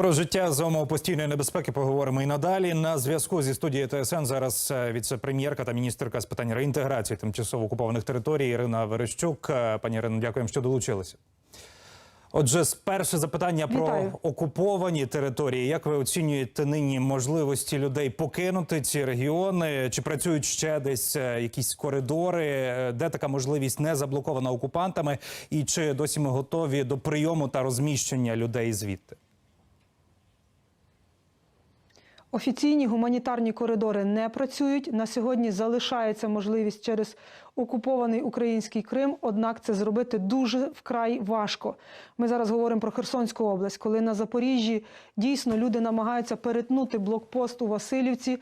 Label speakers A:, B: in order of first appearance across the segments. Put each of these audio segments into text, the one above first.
A: Про життя за постійної небезпеки поговоримо і надалі. На зв'язку зі студією ТСН зараз е, віце-прем'єрка та міністерка з питань реінтеграції тимчасово окупованих територій Ірина Верещук. Е, Пані Ірино, дякуємо, що долучилися. Отже, з- перше запитання про
B: Вітаю.
A: окуповані території. Як ви оцінюєте нині можливості людей покинути ці регіони? Чи працюють ще десь е, якісь коридори, де така можливість не заблокована окупантами? І чи досі ми готові до прийому та розміщення людей звідти?
B: Офіційні гуманітарні коридори не працюють. На сьогодні залишається можливість через окупований український Крим. Однак це зробити дуже вкрай важко. Ми зараз говоримо про Херсонську область, коли на Запоріжжі дійсно люди намагаються перетнути блокпост у Васильівці.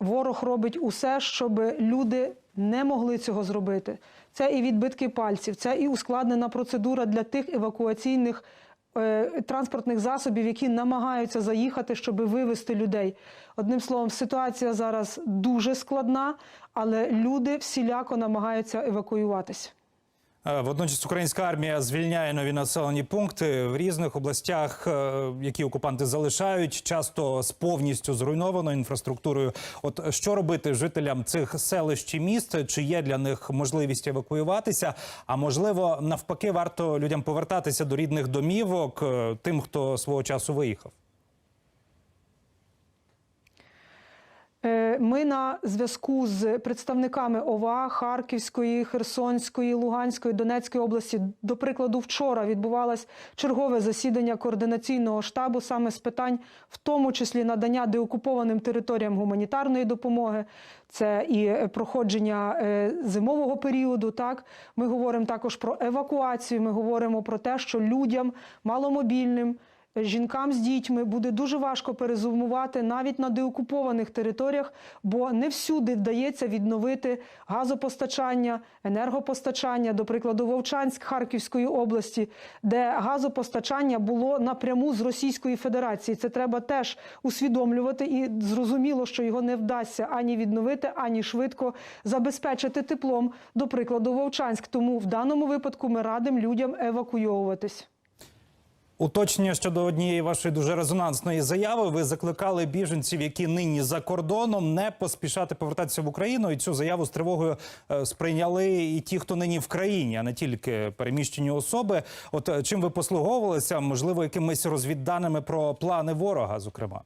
B: Ворог робить усе, щоб люди не могли цього зробити. Це і відбитки пальців, це і ускладнена процедура для тих евакуаційних транспортних засобів, які намагаються заїхати, щоб вивезти людей. Одним словом, ситуація зараз дуже складна, але люди всіляко намагаються евакуюватися.
A: Е, Водночас українська армія звільняє нові населені пункти в різних областях, е, які окупанти залишають, часто з повністю зруйнованою інфраструктурою. От що робити жителям цих селищ і міст? Чи є для них можливість евакуюватися? А можливо, навпаки, варто людям повертатися до рідних домівок, е, тим, хто свого часу виїхав.
B: Ми на зв'язку з представниками ОВА Харківської, Херсонської, Луганської, Донецької області. До прикладу, вчора відбувалось чергове засідання координаційного штабу саме з питань, в тому числі надання деокупованим територіям гуманітарної допомоги. Це і е, проходження е, зимового періоду. Так ми говоримо також про евакуацію. Ми говоримо про те, що людям маломобільним. Жінкам з дітьми буде дуже важко перезумувати навіть на деокупованих територіях, бо не всюди вдається відновити газопостачання, енергопостачання, до прикладу, Вовчанськ Харківської області, де газопостачання було напряму з Російської Федерації. Це треба теж усвідомлювати, і зрозуміло, що його не вдасться ані відновити, ані швидко забезпечити теплом, до прикладу, Вовчанськ. Тому в даному випадку ми радимо людям евакуйовуватись.
A: Уточнення щодо однієї вашої дуже резонансної заяви. Ви закликали біженців, які нині за кордоном, не поспішати повертатися в Україну. І цю заяву з тривогою е, сприйняли і ті, хто нині в країні, а не тільки переміщені особи. От е, чим ви послуговувалися? Можливо, якимись розвідданими про плани ворога, зокрема.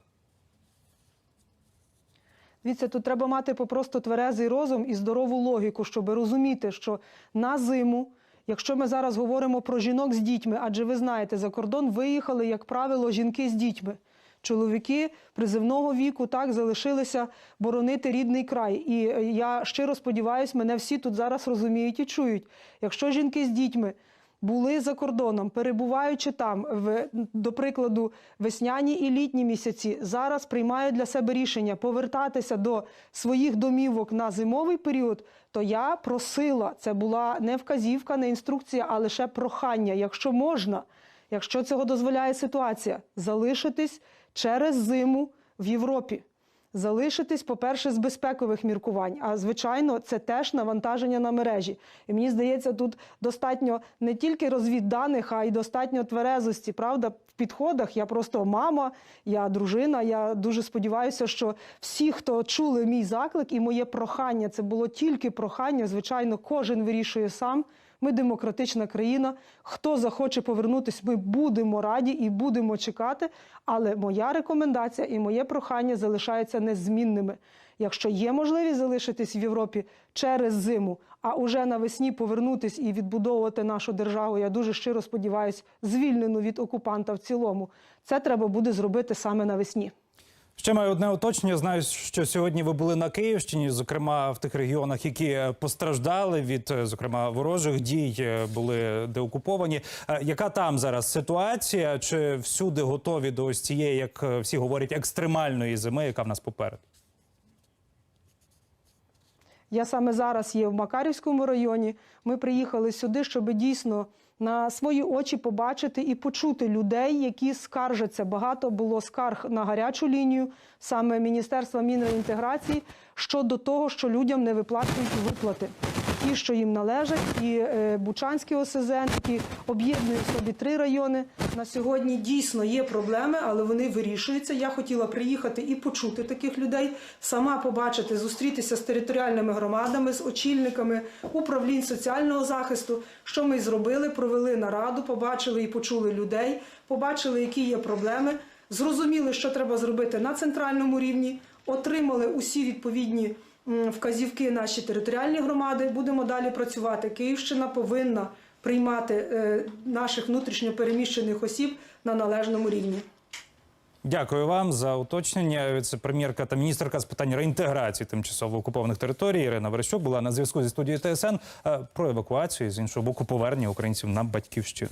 B: Дивіться, тут треба мати попросту тверезий розум і здорову логіку, щоб розуміти, що на зиму, якщо ми зараз говоримо про жінок з дітьми, адже ви знаєте, за кордон виїхали, як правило, жінки з дітьми. Чоловіки призивного віку так залишилися боронити рідний край. І е, я щиро сподіваюся, мене всі тут зараз розуміють і чують. Якщо жінки з дітьми були за кордоном, перебуваючи там, в, до прикладу, весняні і літні місяці, зараз приймають для себе рішення повертатися до своїх домівок на зимовий період, то я просила, це була не вказівка, не інструкція, а лише прохання, якщо можна, якщо цього дозволяє ситуація, залишитись через зиму в Європі. Залишитись, по-перше, з безпекових міркувань. А звичайно, це теж навантаження на мережі. І мені здається, тут достатньо не тільки розвідданих, а й достатньо тверезості. Правда, в підходах я просто мама, я дружина. Я дуже сподіваюся, що всі, хто чули мій заклик і моє прохання, це було тільки прохання. Звичайно, кожен вирішує сам. Ми демократична країна. Хто захоче повернутися, ми будемо раді і будемо чекати. Але моя рекомендація і моє прохання залишаються незмінними. Якщо є можливість залишитись в Європі через зиму, а уже навесні повернутись і відбудовувати нашу державу, я дуже щиро сподіваюся, звільнену від окупанта в цілому. Це треба буде зробити саме навесні.
A: Ще маю одне уточнення. Знаю, що сьогодні ви були на Київщині, зокрема в тих регіонах, які е, постраждали від е, зокрема ворожих дій, е, були деокуповані. Яка там зараз ситуація? Чи всюди готові до ось цієї, як всі говорять, екстремальної зими, яка в нас попереду?
B: Я саме зараз є в Макарівському районі. Ми приїхали сюди, щоб дійсно на свої очі побачити і почути людей, які скаржаться. Багато було скарг на гарячу лінію, саме Міністерства мінреінтеграції, щодо того, що людям не виплачують виплати. Ті, що їм належать, і е, Бучанський ОСЗН, які об'єднує в собі три райони. На сьогодні дійсно є проблеми, але вони вирішуються. Я хотіла приїхати і почути таких людей, сама побачити, зустрітися з територіальними громадами, з очільниками управлінь соціального захисту. Що ми зробили? Провели нараду, побачили і почули людей, побачили, які є проблеми, зрозуміли, що треба зробити на центральному рівні, отримали усі відповідні вказівки наші територіальні громади. Будемо далі працювати. Київщина повинна приймати е, наших внутрішньо переміщених осіб на належному рівні.
A: Дякую вам за уточнення. Віце-прем'єрка та міністерка з питань реінтеграції тимчасово окупованих територій Ірина Верещук була на зв'язку зі студією ТСН е, про евакуацію і з іншого боку повернення українців на батьківщину.